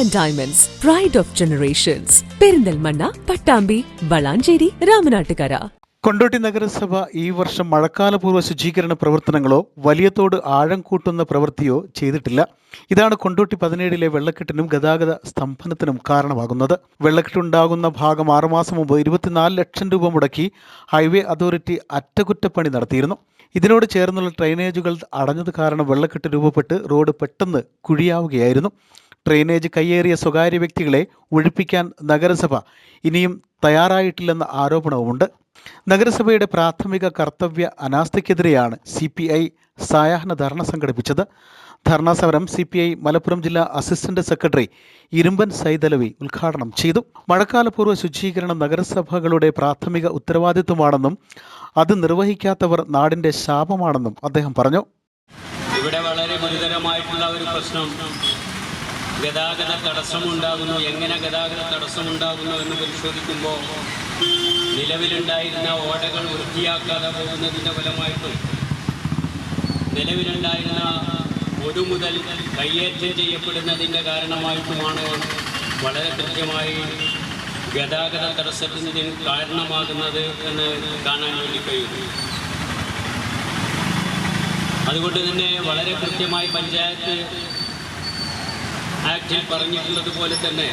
And diamonds pride of generations Perinthalmanna Pattambi Valanchery Ramanattukara Kondotty നഗരസഭ ഈ വർഷം മഴക്കാലപൂർവ ശുചീകരണ പ്രവർത്തനങ്ങളോ വലിയ തോട് ആഴം കൂട്ടുന്ന പ്രവൃത്തിയോ ചെയ്തിട്ടില്ല. ഇതാണ് കൊണ്ടോട്ടി പതിനേഴിലെ വെള്ളക്കെട്ടിനും ഗതാഗത സ്തംഭനത്തിനും കാരണമാകുന്നത്. വെള്ളക്കെട്ടുണ്ടാകുന്ന ഭാഗം ആറുമാസം മുമ്പ് ഇരുപത്തിനാല് ലക്ഷം രൂപ മുടക്കി ഹൈവേ അതോറിറ്റി അറ്റകുറ്റപ്പണി നടത്തിയിരുന്നു. ഇതിനോട് ചേർന്നുള്ള ഡ്രൈനേജുകൾ അടഞ്ഞത് കാരണം വെള്ളക്കെട്ട് രൂപപ്പെട്ട് റോഡ് പെട്ടെന്ന് കുഴിയാവുകയായിരുന്നു. ഡ്രെയിനേജ് കയ്യേറിയ സ്വകാര്യ വ്യക്തികളെ ഒഴിപ്പിക്കാൻ നഗരസഭ ഇനിയും തയ്യാറായിട്ടില്ലെന്ന ആരോപണവുമുണ്ട്. നഗരസഭയുടെ പ്രാഥമിക കർത്തവ്യ അനാസ്ഥയ്ക്കെതിരെയാണ് സി പി ഐ സായാഹ്ന ധർണ സംഘടിപ്പിച്ചത്. ധർണാ സമരം സി പി ഐ മലപ്പുറം ജില്ലാ അസിസ്റ്റന്റ് സെക്രട്ടറി ഇരുമ്പൻ സൈതലവി ഉദ്ഘാടനം ചെയ്തു. മഴക്കാലപൂർവ ശുചീകരണം നഗരസഭകളുടെ പ്രാഥമിക ഉത്തരവാദിത്വമാണെന്നും അത് നിർവഹിക്കാത്തവർ നാടിന്റെ ശാപമാണെന്നും അദ്ദേഹം പറഞ്ഞു. ഇവിടെ വളരെ ഗുരുതരമായിട്ടുള്ള ഒരു പ്രശ്നം ഗതാഗത തടസ്സമുണ്ടാകുന്നു. എങ്ങനെ ഗതാഗത തടസ്സമുണ്ടാകുന്നു എന്ന് പരിശോധിക്കുമ്പോൾ നിലവിലുണ്ടായിരുന്ന ഓടകൾ വൃത്തിയാക്കാതെ പോകുന്നതിന്റെ ഫലമായിട്ടും നിലവിലുണ്ടായിരുന്ന ഒരു മുതൽ കയ്യേറ്റം ചെയ്യപ്പെടുന്നതിന്റെ കാരണമായിട്ടുമാണ് വളരെ കൃത്യമായി ഗതാഗത തടസ്സത്തിന് കാരണമാകുന്നത് എന്ന് കാണാൻ വേണ്ടി കഴിയുന്നു അതുകൊണ്ട് തന്നെ വളരെ കൃത്യമായി പഞ്ചായത്ത് ആക്ടിൽ പറഞ്ഞിട്ടുള്ളത് പോലെ തന്നെ.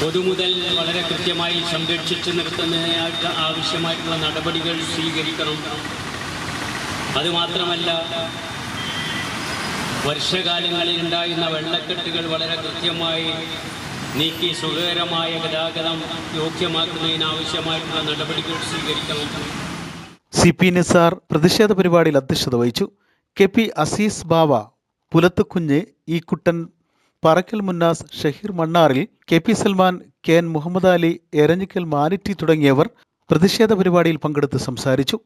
പൊതുമുതൽ വളരെ കൃത്യമായി സംരക്ഷിച്ചു നിർത്തുന്നതിനായിട്ട് ആവശ്യമായിട്ടുള്ള നടപടികൾ സ്വീകരിക്കണം. അതുമാത്രമല്ല വർഷകാലങ്ങളിൽ ഉണ്ടായിരുന്ന വെള്ളക്കെട്ടുകൾ വളരെ കൃത്യമായി നീക്കി സുഖകരമായ ഗതാഗതം യോഗ്യമാക്കുന്നതിനാവശ്യമായിട്ടുള്ള നടപടികൾ സ്വീകരിക്കണം. സി പി നിസാർ പ്രതിഷേധ പരിപാടിയിൽ അധ്യക്ഷത വഹിച്ചു. K P Azeez Bava Pulathukunju E Kuttan Parakkal Munnas Shaheer Mannaril K P Salman K N Muhammad Ali Eranhikkal മാനിറ്റി തുടങ്ങിയവർ പ്രതിഷേധ പരിപാടിയിൽ പങ്കെടുത്ത് സംസാരിച്ചു.